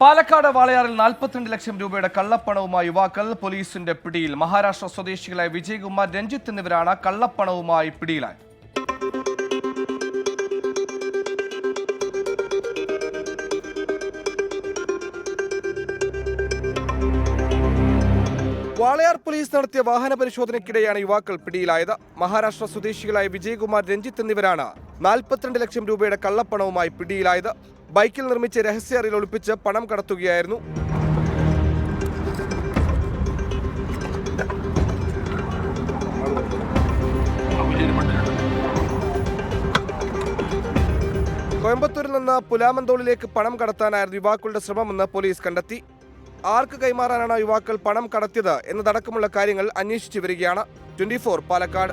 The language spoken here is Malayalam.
പാലക്കാട് വാളയാറിൽ നാൽപ്പത്തിരണ്ട് ലക്ഷം രൂപയുടെ കള്ളപ്പണവുമായി യുവാക്കൾ പോലീസിന്റെ പിടിയിൽ. മഹാരാഷ്ട്ര സ്വദേശികളായ വിജയകുമാർ രഞ്ജിത്ത് എന്നിവരാണ് കള്ളപ്പണവുമായി പിടിയിലായത്. വാളയാർ പോലീസ് നടത്തിയ വാഹന പരിശോധനയ്ക്കിടെയാണ് യുവാക്കൾ പിടിയിലായത്. മഹാരാഷ്ട്ര സ്വദേശികളായ വിജയകുമാർ രഞ്ജിത്ത് എന്നിവരാണ് നാൽപ്പത്തിരണ്ട് ലക്ഷം രൂപയുടെ കള്ളപ്പണവുമായി പിടിയിലായത്. ബൈക്കിൽ നിർമ്മിച്ച രഹസ്യ അറിയിൽ ഒളിപ്പിച്ച് പണം കടത്തുകയായിരുന്നു. കോയമ്പത്തൂരിൽ നിന്ന് പുലാമന്തോളിലേക്ക് പണം കടത്താനായിരുന്നു യുവാക്കളുടെ ശ്രമമെന്ന് പോലീസ് കണ്ടെത്തി. ആർക്ക് കൈമാറാനാണ് യുവാക്കൾ പണം കടത്തിയത് എന്നതടക്കമുള്ള കാര്യങ്ങൾ അന്വേഷിച്ചു വരികയാണ്. ട്വന്റി പാലക്കാട്.